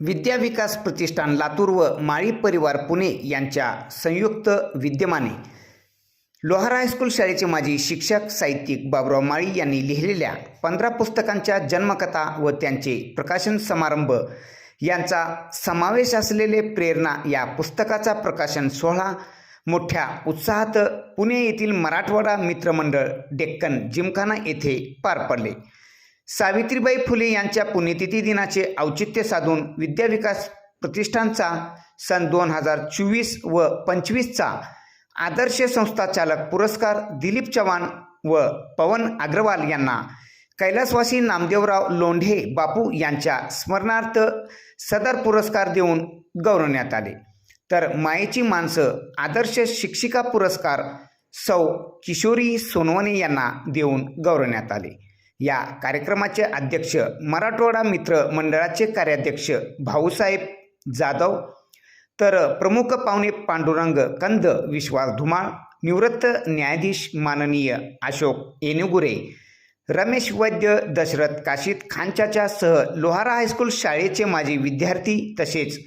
विद्याविकास प्रतिष्ठान लातूर व माळी परिवार पुणे यांच्या संयुक्त विद्यमाने. लोहारा हायस्कूल शाळेचे माजी शिक्षक साहित्यिक बाबुराव माळी यांनी लिहिलेल्या पंधरा पुस्तकांच्या जन्मकथा व त्यांचे प्रकाशन समारंभ यांचा समावेश असलेले प्रेरणा या पुस्तकाचा प्रकाशन सोहळा मोठ्या उत्साहात पुणे येथील मराठवाडा मित्रमंडळ डेक्कन जिमखाना येथे पार पडले. सावित्रीबाई फुले यांच्या पुण्यतिथी दिनाचे औचित्य साधून विद्याविकास प्रतिष्ठानचा सन दोन हजार चोवीस व पंचवीसचा आदर्श संस्था चालक पुरस्कार दिलीप चव्हाण व पवन अग्रवाल यांना कैलासवासी नामदेवराव लोंढे बापू यांच्या स्मरणार्थ सदर पुरस्कार देऊन गौरवण्यात आले. तर मायेची माणसं आदर्श शिक्षिका पुरस्कार सौ किशोरी सोनवणे यांना देऊन गौरवण्यात आले. या कार्यक्रमाचे अध्यक्ष मराठवाडा मित्र मंडळाचे कार्याध्यक्ष भाऊसाहेब जाधव तर प्रमुख पाहुणे पांडुरंग कंद विश्वास धुमाळ निवृत्त न्यायाधीश माननीय अशोक येनुगुरे रमेश वैद्य दशरथ काशीत खांच्याच्या सह लोहारा हायस्कूल शाळेचे माजी विद्यार्थी तसेच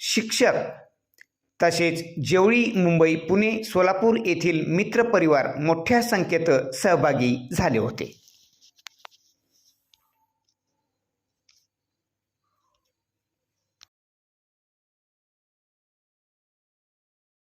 शिक्षक तसेच जेवळी मुंबई पुणे सोलापूर येथील मित्रपरिवार मोठ्या संख्येत सहभागी झाले होते.